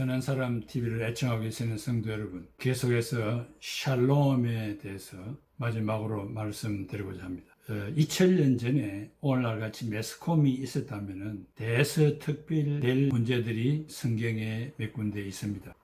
선한 사람 TV를 애청하고 계시는 성도 여러분, 계속해서 샬롬에 대해서 마지막으로 말씀드리고자 합니다. 2000년 전에 오늘날 같이 매스컴이 있었다면 대서특필될 문제들이 성경에 몇 군데 있습니다.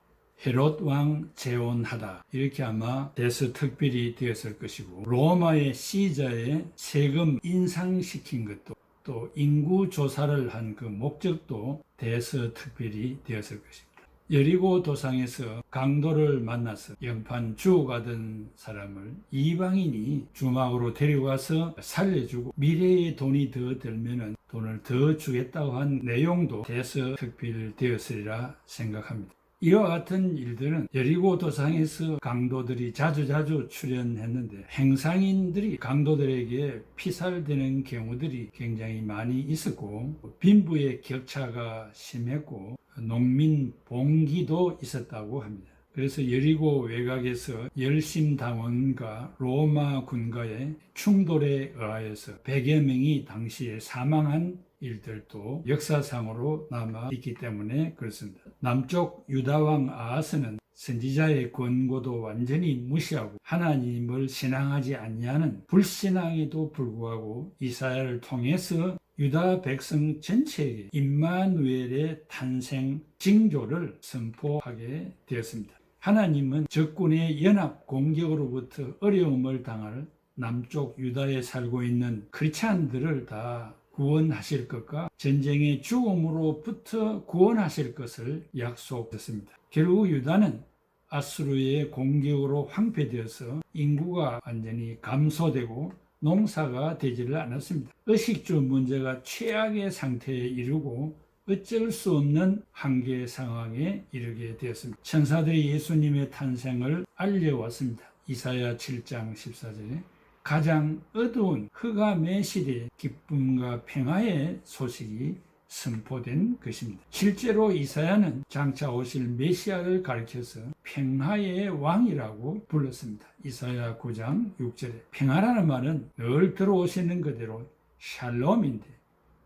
헤롯 왕 재혼하다 이렇게 아마 대서특필이 되었을 것이고 로마의 시자의 세금 인상시킨 것도 또 인구 조사를 한 그 목적도 대서특필이 되었을 것입니다. 여리고 도상에서 강도를 만나서 영판 주고가던 사람을 이방인이 주막으로 데려가서 살려주고 미래의 돈이 더 들면은 돈을 더 주겠다고 한 내용도 대서 특필되었으리라 생각합니다. 이와 같은 일들은 여리고 도상에서 강도들이 자주자주 출연했는데 행상인들이 강도들에게 피살되는 경우들이 굉장히 많이 있었고 빈부의 격차가 심했고 농민 봉기도 있었다고 합니다. 그래서 여리고 외곽에서 열심당원과 로마 군과의 충돌에 의하여서 100여 명이 당시에 사망한 일들도 역사상으로 남아 있기 때문에 그렇습니다. 남쪽 유다왕 아하스는 선지자의 권고도 완전히 무시하고 하나님을 신앙하지 아니하는 불신앙에도 불구하고 이사야를 통해서 유다 백성 전체에게 임마누엘의 탄생 징조를 선포하게 되었습니다. 하나님은 적군의 연합 공격으로부터 어려움을 당할 남쪽 유다에 살고 있는 크리스찬들을 다 구원하실 것과 전쟁의 죽음으로부터 구원하실 것을 약속했습니다. 결국 유다는 아수르의 공격으로 황폐되어서 인구가 완전히 감소되고 농사가 되지를 않았습니다. 의식주 문제가 최악의 상태에 이르고 어쩔 수 없는 한계 상황에 이르게 되었습니다. 천사들이 예수님의 탄생을 알려왔습니다. 이사야 7장 14절에 가장 어두운 흑암의 시대에 기쁨과 평화의 소식이 선포된 것입니다. 실제로 이사야는 장차 오실 메시아를 가리켜서 평화의 왕이라고 불렀습니다. 이사야 9장 6절에 평화라는 말은 늘 들어오시는 그대로 샬롬인데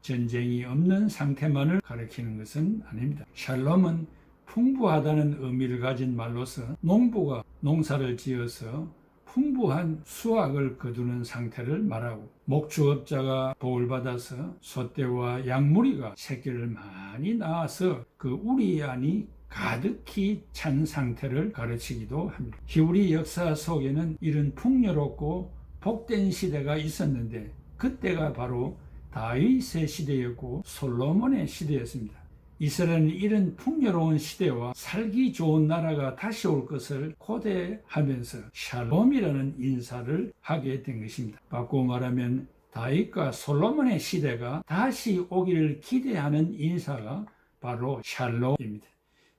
전쟁이 없는 상태만을 가리키는 것은 아닙니다. 샬롬은 풍부하다는 의미를 가진 말로서 농부가 농사를 지어서 풍부한 수확을 거두는 상태를 말하고 목축업자가 복을 받아서 소떼와 양무리가 새끼를 많이 낳아서 그 우리 안이 가득히 찬 상태를 가르치기도 합니다. 히브리 역사 속에는 이런 풍요롭고 복된 시대가 있었는데 그때가 바로 다윗의 시대였고 솔로몬의 시대였습니다. 이스라엘은 이런 풍요로운 시대와 살기 좋은 나라가 다시 올 것을 고대하면서 샬롬이라는 인사를 하게 된 것입니다. 바꾸어 말하면 다윗과 솔로몬의 시대가 다시 오기를 기대하는 인사가 바로 샬롬입니다.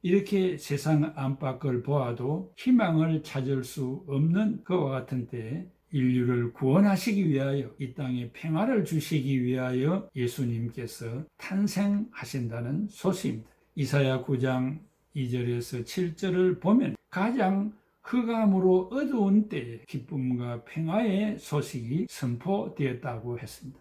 이렇게 세상 안팎을 보아도 희망을 찾을 수 없는 그와 같은 때에 인류를 구원하시기 위하여 이 땅에 평화를 주시기 위하여 예수님께서 탄생하신다는 소식입니다. 이사야 9장 2절에서 7절을 보면 가장 흑암으로 어두운 때에 기쁨과 평화의 소식이 선포되었다고 했습니다.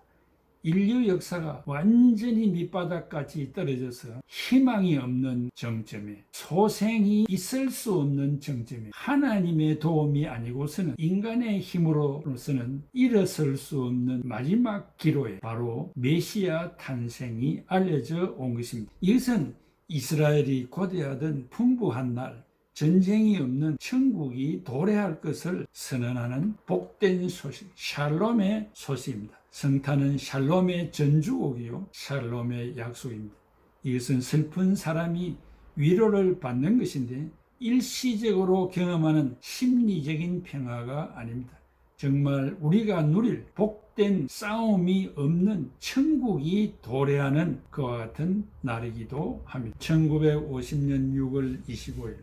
인류 역사가 완전히 밑바닥까지 떨어져서 희망이 없는 정점에 소생이 있을 수 없는 정점에 하나님의 도움이 아니고서는 인간의 힘으로서는 일어설 수 없는 마지막 기로에 바로 메시아 탄생이 알려져 온 것입니다. 이것은 이스라엘이 고대하던 풍부한 날 전쟁이 없는 천국이 도래할 것을 선언하는 복된 소식, 샬롬의 소식입니다. 성탄은 샬롬의 전주곡이요, 샬롬의 약속입니다. 이것은 슬픈 사람이 위로를 받는 것인데 일시적으로 경험하는 심리적인 평화가 아닙니다. 정말 우리가 누릴 복된 싸움이 없는 천국이 도래하는 그와 같은 날이기도 합니다. 1950년 6월 25일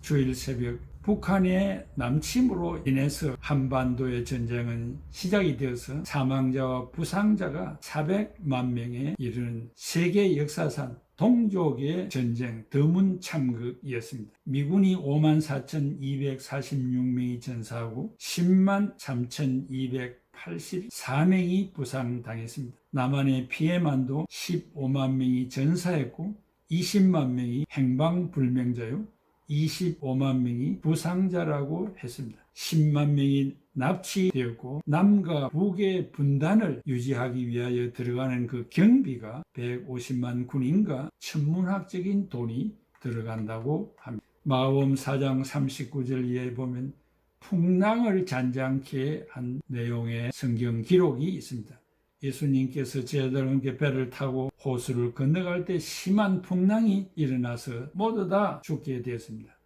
주일 새벽 북한의 남침으로 인해서 한반도의 전쟁은 시작이 되어서 사망자와 부상자가 400만 명에 이르는 세계 역사상 동족의 전쟁 드문 참극이었습니다. 미군이 5만 4,246명이 전사하고 10만 3,284명이 부상당했습니다. 남한의 피해만도 15만 명이 전사했고 20만 명이 행방불명자요. 25만 명이 부상자라고 했습니다. 10만 명이 납치되었고 남과 북의 분단을 유지하기 위하여 들어가는 그 경비가 150만 군인과 천문학적인 돈이 들어간다고 합니다. 마음 4장 39절에 보면 풍랑을 잔잔케 한 내용의 성경 기록이 있습니다. 예수님께서 제자들과 배를 타고 호수를 건너갈 때 심한 풍랑이 일어나서 모두 다 죽게 되었습니다.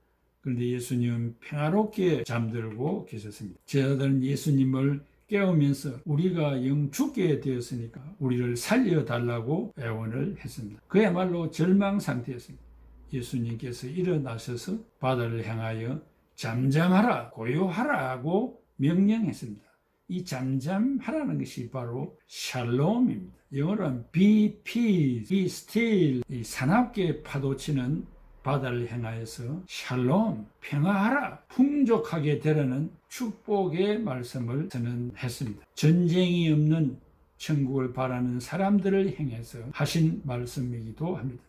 그런데 예수님은 평화롭게 잠들고 계셨습니다. 제자들은 예수님을 깨우면서 우리가 영 죽게 되었으니까 우리를 살려달라고 애원을 했습니다. 그야말로 절망 상태였습니다. 예수님께서 일어나셔서 바다를 향하여 잠잠하라, 고요하라고 명령했습니다. 이 잠잠하라는 것이 바로 샬롬입니다. 영어로는 be peace, be still, 이 사납게 파도치는 바다를 향하여서 샬롬, 평화하라, 풍족하게 되라는 축복의 말씀을 저는 했습니다. 전쟁이 없는 천국을 바라는 사람들을 향해서 하신 말씀이기도 합니다.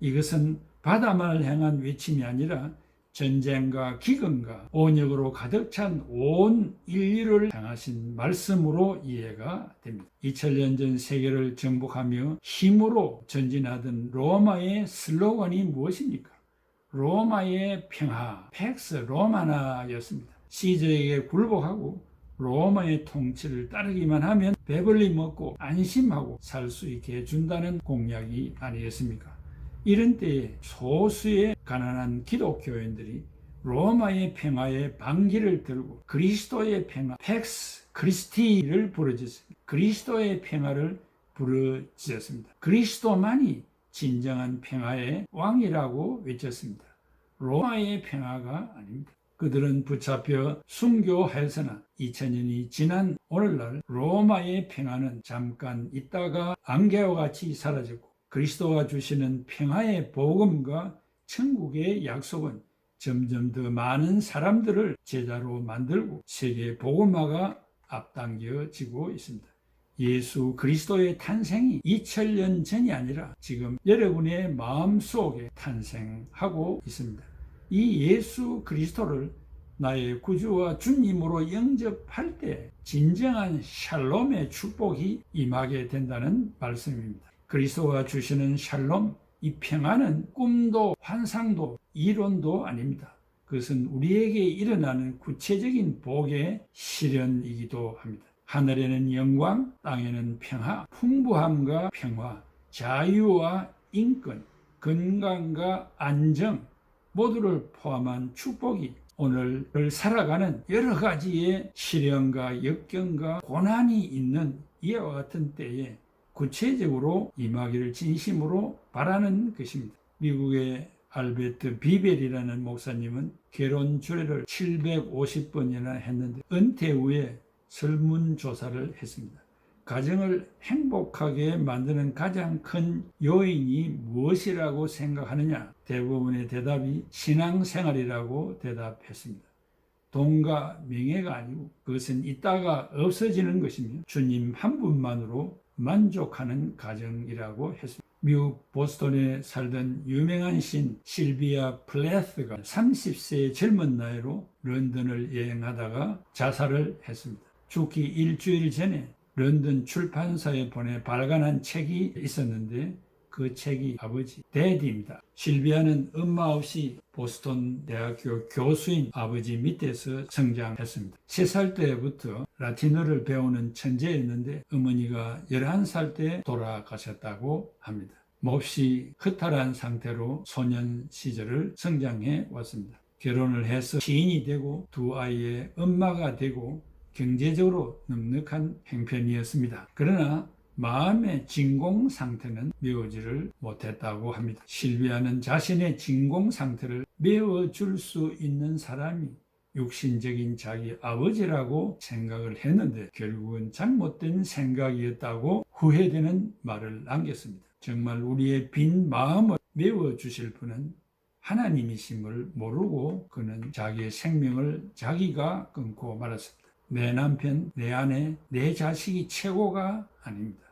이것은 바다만을 향한 외침이 아니라 전쟁과 기근과 온역으로 가득 찬 온 인류를 향하신 말씀으로 이해가 됩니다. 2000년 전 세계를 정복하며 힘으로 전진하던 로마의 슬로건이 무엇입니까? 로마의 평화, 팩스 로마나였습니다. 시저에게 굴복하고 로마의 통치를 따르기만 하면 배불리 먹고 안심하고 살 수 있게 해준다는 공약이 아니겠습니까? 이런 때에 소수의 가난한 기독교인들이 로마의 평화의 방기를 들고 그리스도의 평화, 팩스 크리스티를 부르짖습니다. 그리스도의 평화를 부르짖었습니다. 그리스도만이 진정한 평화의 왕이라고 외쳤습니다. 로마의 평화가 아닙니다. 그들은 붙잡혀 순교하였으나 2000년이 지난 오늘날 로마의 평화는 잠깐 있다가 안개와 같이 사라졌고 그리스도가 주시는 평화의 복음과 천국의 약속은 점점 더 많은 사람들을 제자로 만들고 세계 복음화가 앞당겨지고 있습니다. 예수 그리스도의 탄생이 2000년 전이 아니라 지금 여러분의 마음속에 탄생하고 있습니다. 이 예수 그리스도를 나의 구주와 주님으로 영접할 때 진정한 샬롬의 축복이 임하게 된다는 말씀입니다. 그리스도가 주시는 샬롬, 이 평화는 꿈도 환상도 이론도 아닙니다. 그것은 우리에게 일어나는 구체적인 복의 실현이기도 합니다. 하늘에는 영광, 땅에는 평화, 풍부함과 평화, 자유와 인권, 건강과 안정 모두를 포함한 축복이 오늘을 살아가는 여러 가지의 시련과 역경과 고난이 있는 이와 같은 때에 구체적으로 임하기를 진심으로 바라는 것입니다. 미국의 알베트 비벨이라는 목사님은 결혼 주례를 750번이나 했는데 은퇴 후에 설문조사를 했습니다. 가정을 행복하게 만드는 가장 큰 요인이 무엇이라고 생각하느냐? 대부분의 대답이 신앙생활이라고 대답했습니다. 돈과 명예가 아니고 그것은 있다가 없어지는 것이며 주님 한 분만으로 만족하는 가정이라고 했습니다. 미국 보스턴에 살던 유명한 신 실비아 플레스가 30세의 젊은 나이로 런던을 여행하다가 자살을 했습니다. 죽기 일주일 전에 런던 출판사에 보내 발간한 책이 있었는데 그 책이 아버지 데디입니다. 실비아는 엄마 없이 보스턴 대학교 교수인 아버지 밑에서 성장했습니다. 3살 때부터 라틴어를 배우는 천재였는데 어머니가 11살 때 돌아가셨다고 합니다. 몹시 허탈한 상태로 소년 시절을 성장해 왔습니다. 결혼을 해서 시인이 되고 두 아이의 엄마가 되고 경제적으로 넉넉한 행편이었습니다. 그러나 마음의 진공 상태는 메워지를 못했다고 합니다. 실비아는 자신의 진공 상태를 메워줄 수 있는 사람이 육신적인 자기 아버지라고 생각을 했는데 결국은 잘못된 생각이었다고 후회되는 말을 남겼습니다. 정말 우리의 빈 마음을 메워주실 분은 하나님이심을 모르고 그는 자기의 생명을 자기가 끊고 말았습니다. 내 남편, 내 아내, 내 자식이 최고가 아닙니다.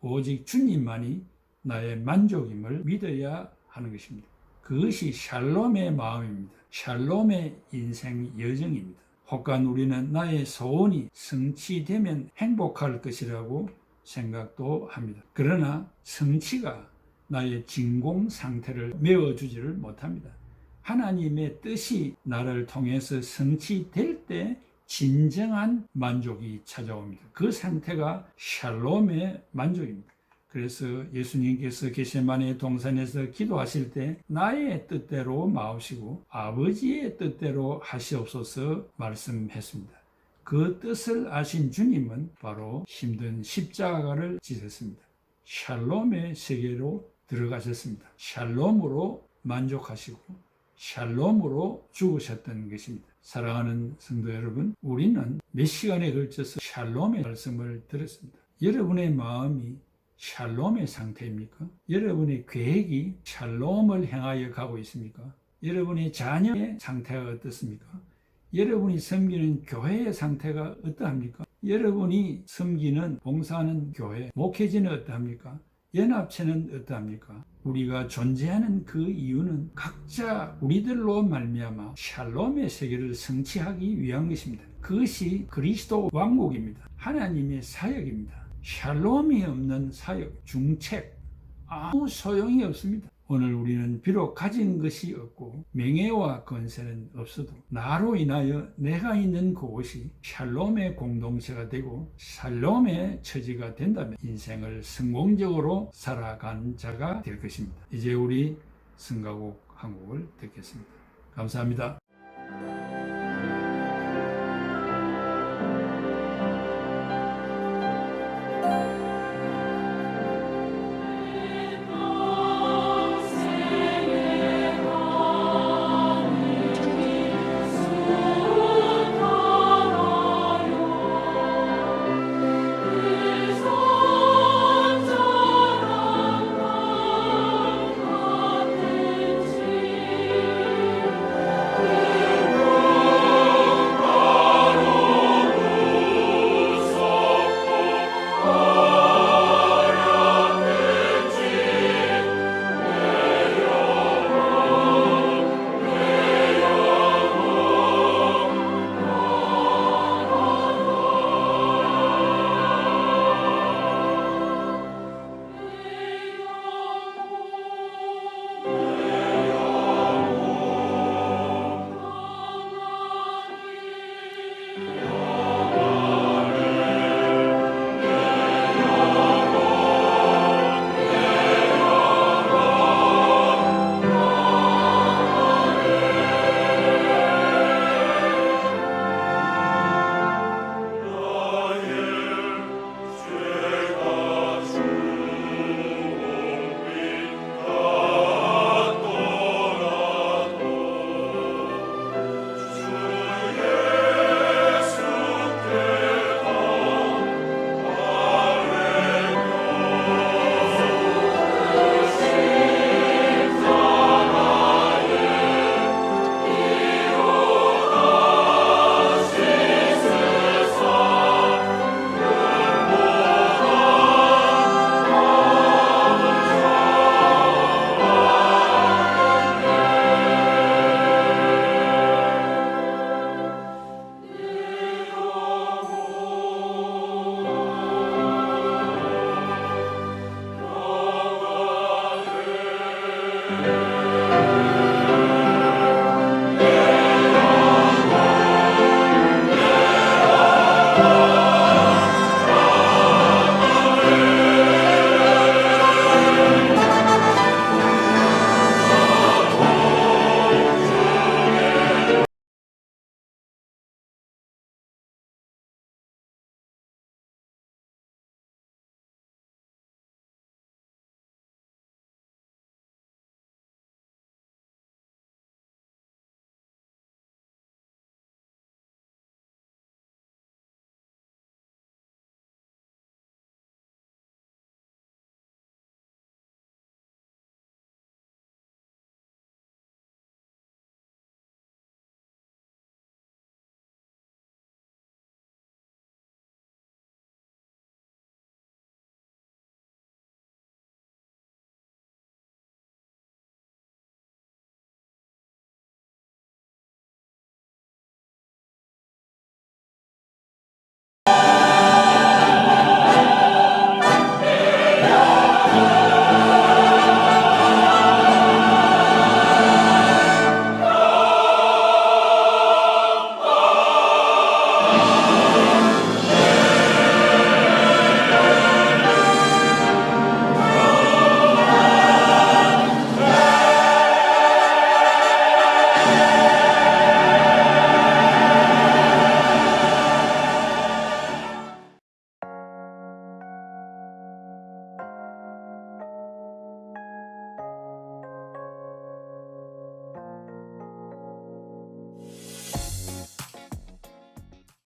오직 주님만이 나의 만족임을 믿어야 하는 것입니다. 그것이 샬롬의 마음입니다. 샬롬의 인생 여정입니다. 혹간 우리는 나의 소원이 성취되면 행복할 것이라고 생각도 합니다. 그러나 성취가 나의 진공 상태를 메워주지를 못합니다. 하나님의 뜻이 나를 통해서 성취될 때 진정한 만족이 찾아옵니다. 그 상태가 샬롬의 만족입니다. 그래서 예수님께서 게세마네 동산에서 기도하실 때 나의 뜻대로 마옵시고 아버지의 뜻대로 하시옵소서 말씀했습니다. 그 뜻을 아신 주님은 바로 힘든 십자가를 지셨습니다. 샬롬의 세계로 들어가셨습니다. 샬롬으로 만족하시고 샬롬으로 죽으셨던 것입니다. 사랑하는 성도 여러분, 우리는 몇 시간에 걸쳐서 샬롬의 말씀을 들었습니다. 여러분의 마음이 샬롬의 상태입니까? 여러분의 계획이 샬롬을 향하여 가고 있습니까? 여러분의 자녀의 상태가 어떻습니까? 여러분이 섬기는 교회의 상태가 어떠합니까? 여러분이 섬기는 봉사하는 교회, 목회지는 어떠합니까? 연합체는 어떠합니까? 우리가 존재하는 그 이유는 각자 우리들로 말미암아 샬롬의 세계를 성취하기 위한 것입니다. 그것이 그리스도 왕국입니다. 하나님의 사역입니다. 샬롬이 없는 사역, 중책 아무 소용이 없습니다. 오늘 우리는 비록 가진 것이 없고 명예와 건세는 없어도 나로 인하여 내가 있는 그곳이 샬롬의 공동체가 되고 샬롬의 처지가 된다면 인생을 성공적으로 살아간 자가 될 것입니다. 이제 우리 승가곡 한 곡을 듣겠습니다. 감사합니다.